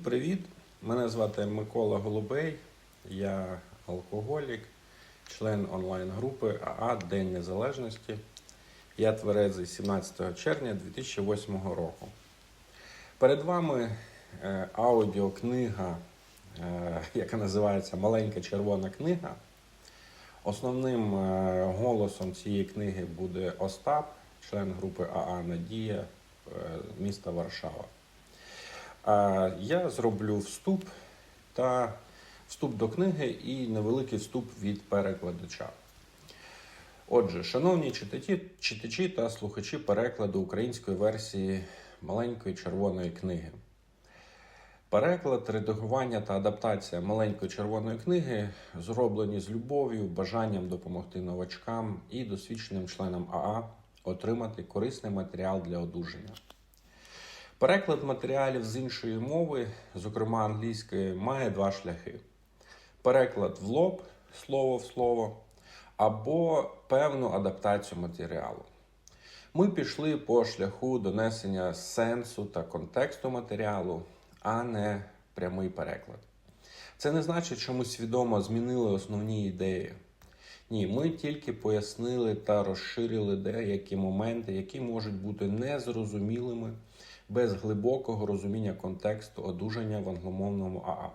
привіт! Мене звати Микола Голубей, я алкоголік, член онлайн-групи АА День Незалежності. Я тверезий 17 червня 2008 року. Перед вами е, аудіокнига, е, яка називається Маленька червона книга. Основним е, голосом цієї книги буде Остап, член групи АА Надія міста Варшава. А я зроблю вступ та вступ до книги і невеликий вступ від перекладача. Отже, шановні читачі, читачі та слухачі перекладу української версії маленької червоної книги. Переклад, редагування та адаптація маленької червоної книги зроблені з любов'ю, бажанням допомогти новачкам і досвідченим членам АА отримати корисний матеріал для одужання. Переклад матеріалів з іншої мови, зокрема англійської, має два шляхи: переклад в лоб, слово в слово, або певну адаптацію матеріалу. Ми пішли по шляху донесення сенсу та контексту матеріалу, а не прямий переклад. Це не значить, що ми свідомо змінили основні ідеї. Ні, ми тільки пояснили та розширили деякі моменти, які можуть бути незрозумілими без глибокого розуміння контексту одужання в англомовному АА.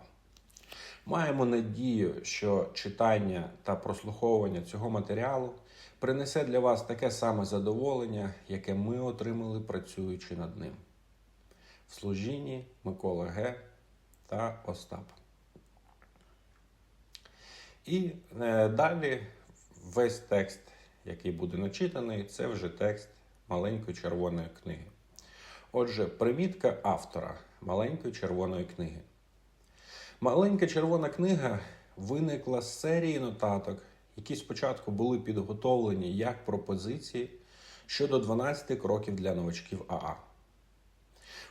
Маємо надію, що читання та прослуховування цього матеріалу принесе для вас таке саме задоволення, яке ми отримали працюючи над ним. В служінні Микола Г. та Остап. І е, далі весь текст, який буде начитаний, це вже текст маленької червоної книги. Отже, примітка автора маленької червоної книги. Маленька червона книга виникла з серії нотаток, які спочатку були підготовлені як пропозиції щодо 12 кроків для новачків АА.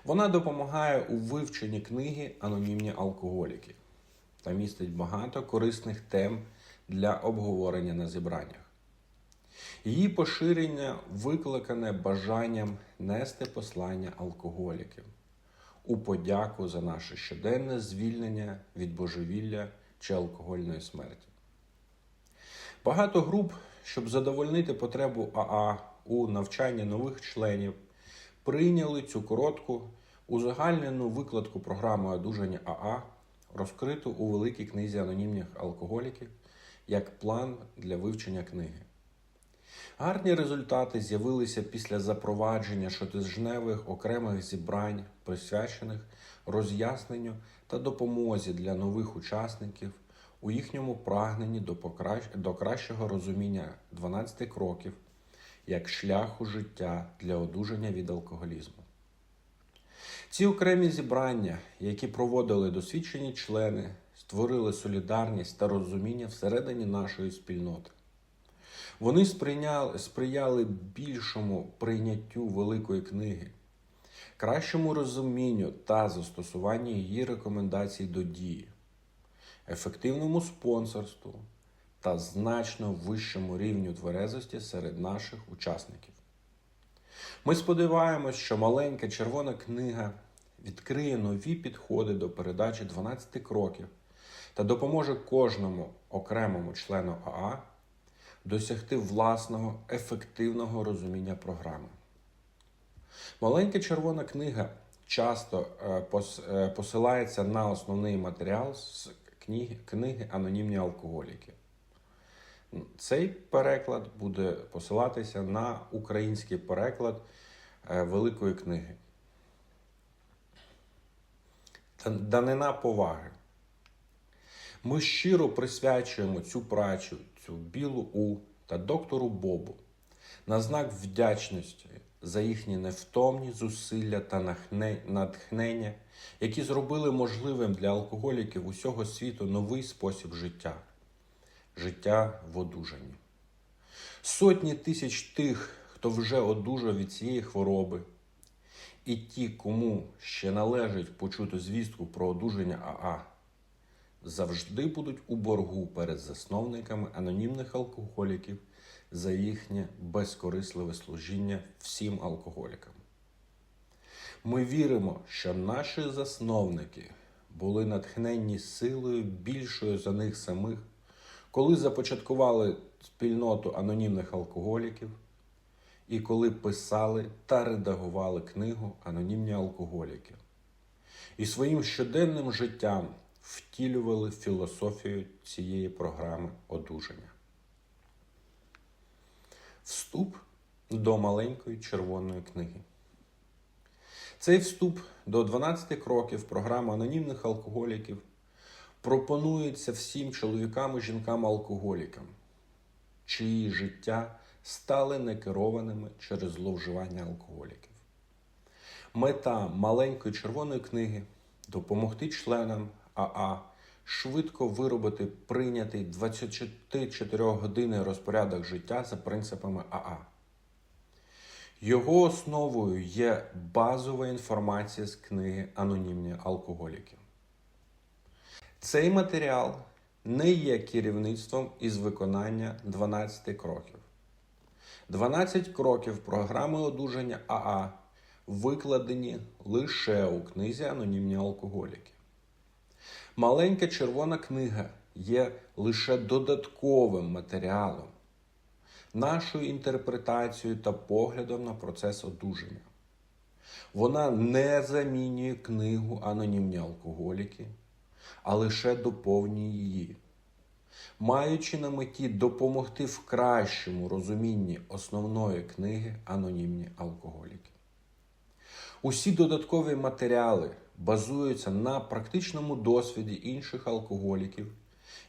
Вона допомагає у вивченні книги Анонімні алкоголіки та містить багато корисних тем для обговорення на зібраннях. Її поширення викликане бажанням нести послання алкоголіків у подяку за наше щоденне звільнення від божевілля чи алкогольної смерті. Багато груп, щоб задовольнити потребу АА у навчанні нових членів, прийняли цю коротку узагальнену викладку програми одужання АА, розкриту у великій книзі анонімних алкоголіків як план для вивчення книги. Гарні результати з'явилися після запровадження щотижневих окремих зібрань, присвячених роз'ясненню та допомозі для нових учасників у їхньому прагненні до, покращ... до кращого розуміння 12 кроків як шляху життя для одужання від алкоголізму. Ці окремі зібрання, які проводили досвідчені члени, створили солідарність та розуміння всередині нашої спільноти. Вони сприйняли, сприяли більшому прийняттю великої книги, кращому розумінню та застосуванню її рекомендацій до дії, ефективному спонсорству та значно вищому рівню тверезості серед наших учасників. Ми сподіваємось, що маленька червона книга відкриє нові підходи до передачі 12 кроків та допоможе кожному окремому члену АА досягти власного ефективного розуміння програми. Маленька червона книга часто е, е, посилається на основний матеріал з книги, книги Анонімні алкоголіки. Цей переклад буде посилатися на український переклад е, Великої книги. Данина поваги. Ми щиро присвячуємо цю працю, цю білу У та доктору Бобу на знак вдячності за їхні невтомні зусилля та натхнення, які зробили можливим для алкоголіків усього світу новий спосіб життя життя в одужанні. Сотні тисяч тих, хто вже одужав від цієї хвороби, і ті, кому ще належить почути звістку про одужання АА, завжди будуть у боргу перед засновниками анонімних алкоголіків за їхнє безкорисливе служіння всім алкоголікам. Ми віримо, що наші засновники були натхненні силою більшою за них самих, коли започаткували спільноту анонімних алкоголіків і коли писали та редагували книгу Анонімні алкоголіки. І своїм щоденним життям втілювали філософію цієї програми одужання. Вступ до маленької червоної книги. Цей вступ до 12 кроків програми анонімних алкоголіків пропонується всім чоловікам і жінкам-алкоголікам, чиї життя стали некерованими через зловживання алкоголіків. Мета маленької червоної книги допомогти членам АА швидко виробити прийнятий 24 годинний розпорядок життя за принципами АА. Його основою є базова інформація з книги Анонімні алкоголіки. Цей матеріал не є керівництвом із виконання 12 кроків. 12 кроків програми одужання АА викладені лише у книзі Анонімні алкоголіки. Маленька червона книга є лише додатковим матеріалом, нашою інтерпретацією та поглядом на процес одужання. Вона не замінює книгу Анонімні алкоголіки, а лише доповнює її, маючи на меті допомогти в кращому розумінні основної книги Анонімні алкоголіки. Усі додаткові матеріали базуються на практичному досвіді інших алкоголіків,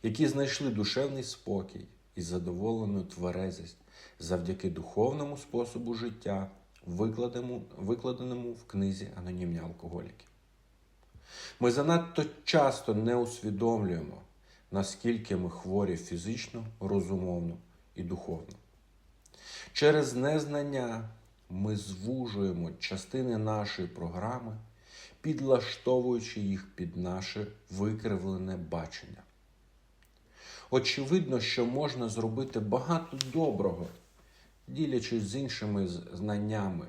які знайшли душевний спокій і задоволену тверезість завдяки духовному способу життя, викладеному, викладеному в книзі Анонімні алкоголіки. Ми занадто часто не усвідомлюємо, наскільки ми хворі фізично, розумовно і духовно. Через незнання ми звужуємо частини нашої програми, підлаштовуючи їх під наше викривлене бачення. Очевидно, що можна зробити багато доброго, ділячись з іншими знаннями,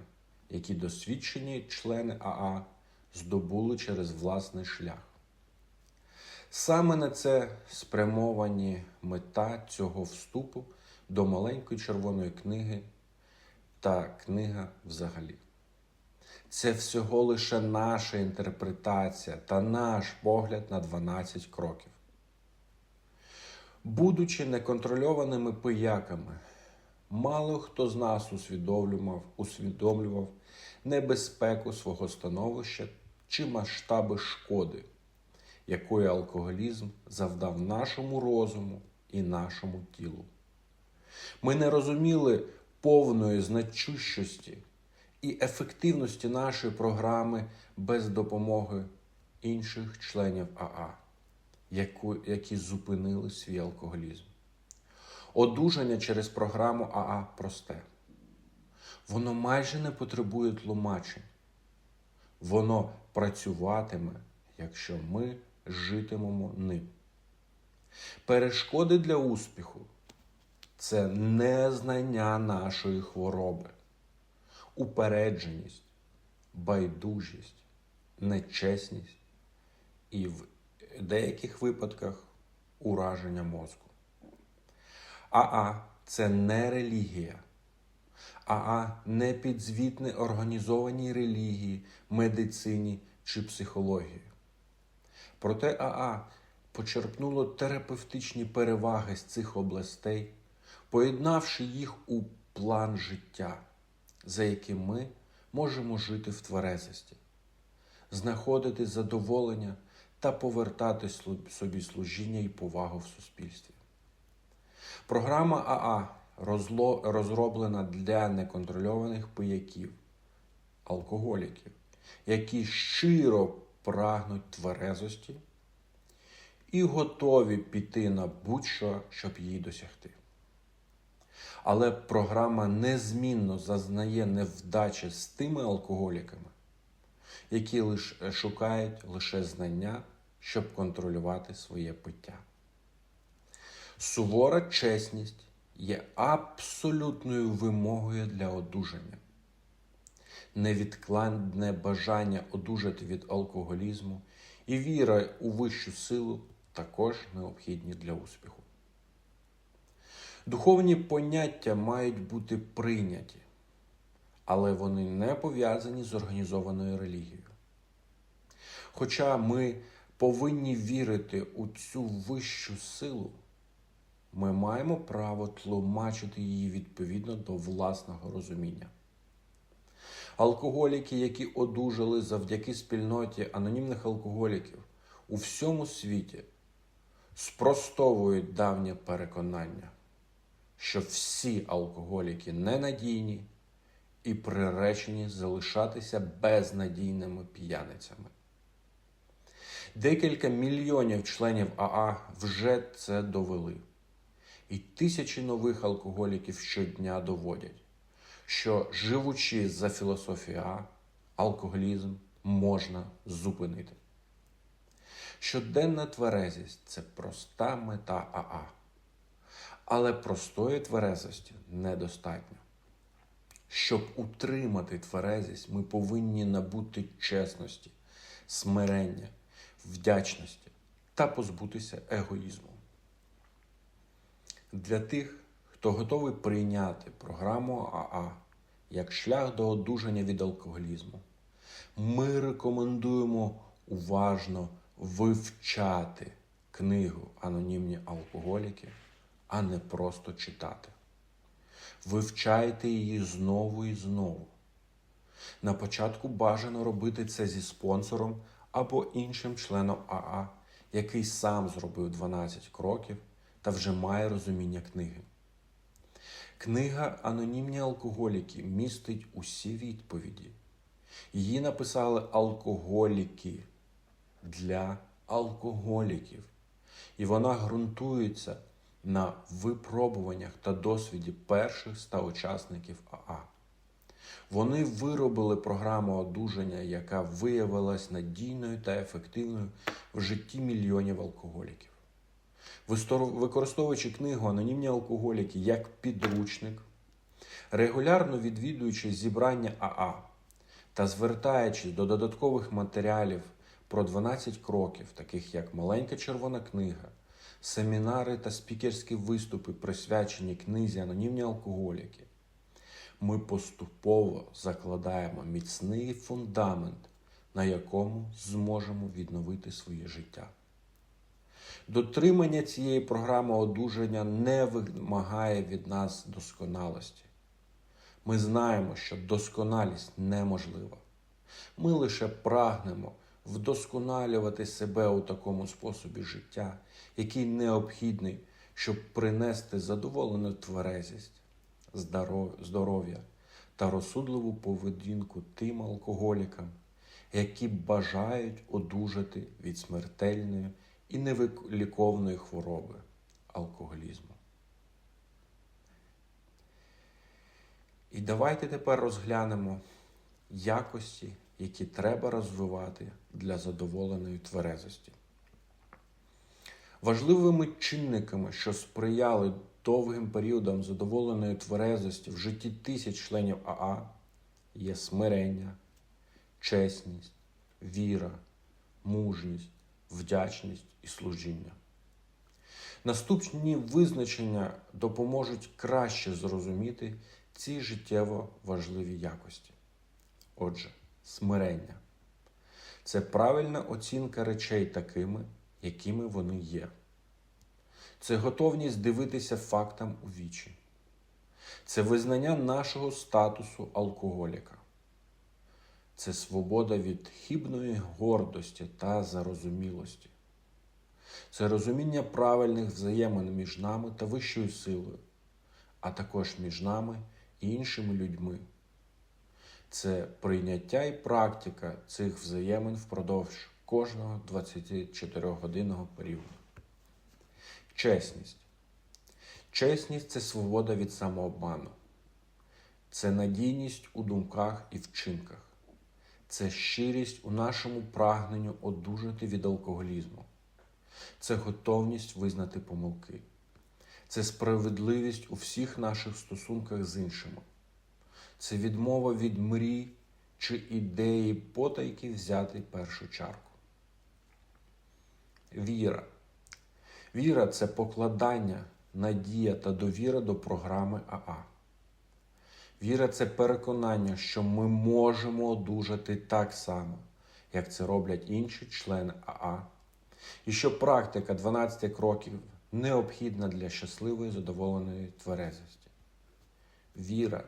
які досвідчені члени АА здобули через власний шлях. Саме на це спрямовані мета цього вступу до маленької червоної книги та книга взагалі. Це всього лише наша інтерпретація та наш погляд на 12 кроків. Будучи неконтрольованими пияками, мало хто з нас усвідомлював, усвідомлював небезпеку свого становища чи масштаби шкоди, якої алкоголізм завдав нашому розуму і нашому тілу. Ми не розуміли повної значущості і ефективності нашої програми без допомоги інших членів АА, які зупинили свій алкоголізм. Одужання через програму АА просте. Воно майже не потребує тлумачень. Воно працюватиме, якщо ми житимемо ним. Перешкоди для успіху це незнання нашої хвороби, упередженість, байдужість, нечесність і в деяких випадках ураження мозку. АА це не релігія. АА не підзвітне організованій релігії, медицині чи психології. Проте АА почерпнуло терапевтичні переваги з цих областей, поєднавши їх у план життя, за яким ми можемо жити в тверезості, знаходити задоволення та повертати собі служіння і повагу в суспільстві. Програма АА розроблена для неконтрольованих пияків, алкоголіків, які щиро прагнуть тверезості і готові піти на будь-що, щоб її досягти. Але програма незмінно зазнає невдачі з тими алкоголіками, які лише шукають лише знання, щоб контролювати своє пиття. Сувора чесність є абсолютною вимогою для одужання. Невідкладне бажання одужати від алкоголізму і віра у вищу силу також необхідні для успіху. Духовні поняття мають бути прийняті, але вони не пов'язані з організованою релігією. Хоча ми повинні вірити у цю вищу силу, ми маємо право тлумачити її відповідно до власного розуміння. Алкоголіки, які одужали завдяки спільноті анонімних алкоголіків у всьому світі, спростовують давнє переконання, що всі алкоголіки ненадійні і приречені залишатися безнадійними п'яницями. Декілька мільйонів членів АА вже це довели. І тисячі нових алкоголіків щодня доводять, що живучи за філософією А, алкоголізм можна зупинити. Щоденна тверезість це проста мета АА. Але простої тверезості недостатньо. Щоб утримати тверезість, ми повинні набути чесності, смирення, вдячності та позбутися егоїзму. Для тих, хто готовий прийняти програму АА як шлях до одужання від алкоголізму, ми рекомендуємо уважно вивчати книгу Анонімні алкоголіки, а не просто читати. Вивчайте її знову і знову. На початку бажано робити це зі спонсором або іншим членом АА, який сам зробив 12 кроків та вже має розуміння книги. Книга Анонімні алкоголіки містить усі відповіді. Її написали алкоголіки для алкоголіків, і вона ґрунтується на випробуваннях та досвіді перших ста учасників АА. Вони виробили програму одужання, яка виявилась надійною та ефективною в житті мільйонів алкоголіків. Використовуючи книгу Анонімні алкоголіки як підручник, регулярно відвідуючи зібрання АА та звертаючись до додаткових матеріалів про 12 кроків, таких як Маленька червона книга, семінари та спікерські виступи, присвячені книзі Анонімні алкоголіки, ми поступово закладаємо міцний фундамент, на якому зможемо відновити своє життя. Дотримання цієї програми одужання не вимагає від нас досконалості. Ми знаємо, що досконалість неможлива. Ми лише прагнемо вдосконалювати себе у такому способі життя, який необхідний, щоб принести задоволену тверезість, здоров'я та розсудливу поведінку тим алкоголікам, які бажають одужати від смертельної і невиліковної хвороби алкоголізму. І давайте тепер розглянемо якості, які треба розвивати для задоволеної тверезості. Важливими чинниками, що сприяли довгим періодам задоволеної тверезості в житті тисяч членів АА, є смирення, чесність, віра, мужність, вдячність і служіння. Наступні визначення допоможуть краще зрозуміти ці життєво важливі якості. Отже, смирення це правильна оцінка речей такими, якими вони є. Це готовність дивитися фактам у вічі. Це визнання нашого статусу алкоголіка. Це свобода від хібної гордості та зарозумілості. Це розуміння правильних взаємин між нами та вищою силою, а також між нами і іншими людьми. Це прийняття і практика цих взаємин впродовж кожного 24-годинного періоду. Чесність. Чесність це свобода від самообману, це надійність у думках і вчинках, це щирість у нашому прагненню одужати від алкоголізму, це готовність визнати помилки, це справедливість у всіх наших стосунках з іншими, це відмова від мрій чи ідеї потайки взяти першу чарку. Віра. Віра це покладання, надія та довіра до програми АА. Віра це переконання, що ми можемо одужати так само, як це роблять інші члени АА, і що практика 12 кроків необхідна для щасливої задоволеної тверезості. Віра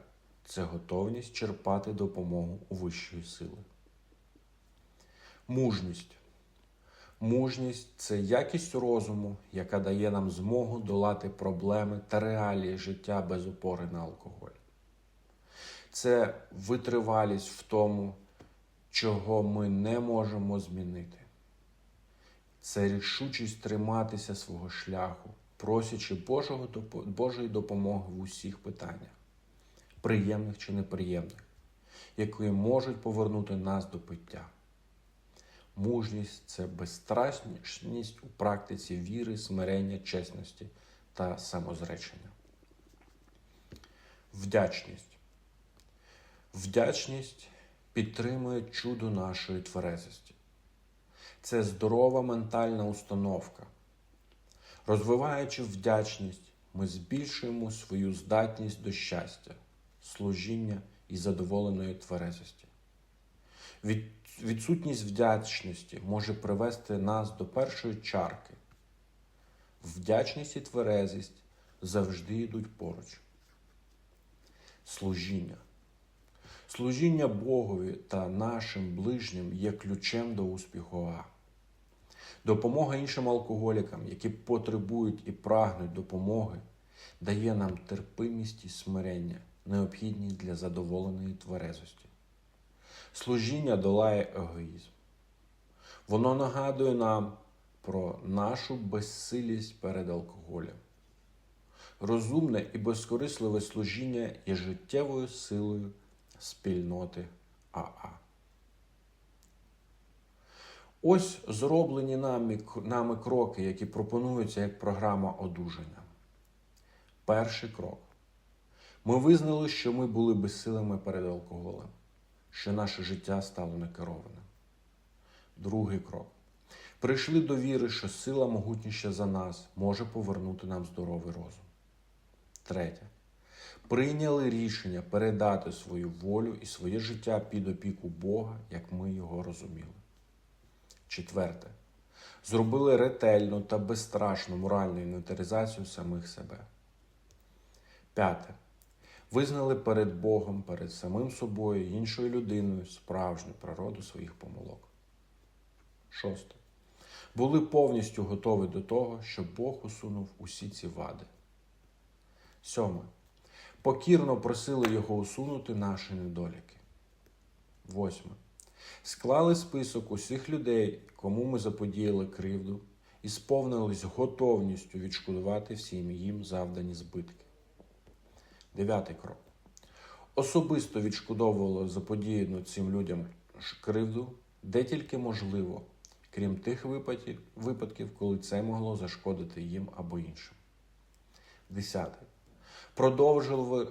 це готовність черпати допомогу у вищої сили. Мужність. Мужність це якість розуму, яка дає нам змогу долати проблеми та реалії життя без опори на алкоголь. Це витривалість в тому, чого ми не можемо змінити. Це рішучість триматися свого шляху, просячи Божого, Божої допомоги в усіх питаннях, приємних чи неприємних, які можуть повернути нас до пиття. Мужність це безстрашність у практиці віри, смирення, чесності та самозречення. Вдячність. Вдячність підтримує чудо нашої тверезості. Це здорова ментальна установка. Розвиваючи вдячність, ми збільшуємо свою здатність до щастя, служіння і задоволеної тверезості. Від, відсутність вдячності може привести нас до першої чарки. Вдячність і тверезість завжди йдуть поруч. Служіння. Служіння Богові та нашим ближнім є ключем до успіху. Допомога іншим алкоголікам, які потребують і прагнуть допомоги, дає нам терпимість і смирення, необхідні для задоволеної тверезості. Служіння долає егоїзм. Воно нагадує нам про нашу безсилість перед алкоголем. Розумне і безкорисливе служіння є життєвою силою спільноти АА. Ось зроблені нами, нами кроки, які пропонуються як програма одужання. Перший крок. Ми визнали, що ми були безсилими перед алкоголем, що наше життя стало некерованим. Другий крок. Прийшли до віри, що сила могутніша за нас може повернути нам здоровий розум. Третє. Прийняли рішення передати свою волю і своє життя під опіку Бога, як ми його розуміли. Четверте. Зробили ретельну та безстрашну моральну інвентаризацію самих себе. П'яте. Визнали перед Богом, перед самим собою іншою людиною справжню природу своїх помилок. Шосте. Були повністю готові до того, щоб Бог усунув усі ці вади. Сьоме. Покірно просили його усунути наші недоліки. Восьме. Склали список усіх людей, кому ми заподіяли кривду, і сповнились готовністю відшкодувати всім їм завдані збитки. Дев'ятий крок. Особисто відшкодовували заподіяну цим людям кривду, де тільки можливо, крім тих випадків, випадків, коли це могло зашкодити їм або іншим. Десятий. Продовжували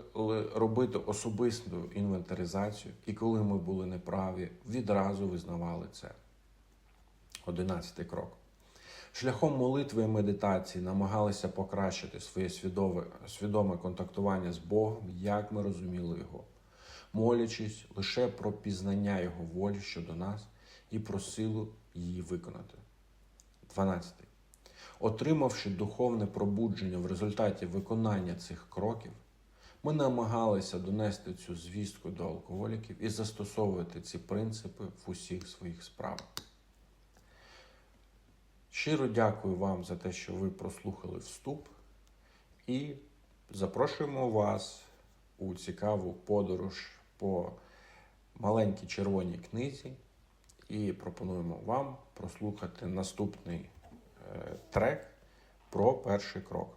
робити особисту інвентаризацію, і коли ми були неправі, відразу визнавали це. Одинадцятий крок. Шляхом молитви і медитації намагалися покращити своє свідоме, свідоме контактування з Богом, як ми розуміли Його, молячись лише про пізнання Його волі щодо нас і про силу її виконати. 12. Отримавши духовне пробудження в результаті виконання цих кроків, ми намагалися донести цю звістку до алкоголіків і застосовувати ці принципи в усіх своїх справах. Щиро дякую вам за те, що ви прослухали вступ, і запрошуємо вас у цікаву подорож по маленькій червоній книзі і пропонуємо вам прослухати наступний е, трек про перший крок.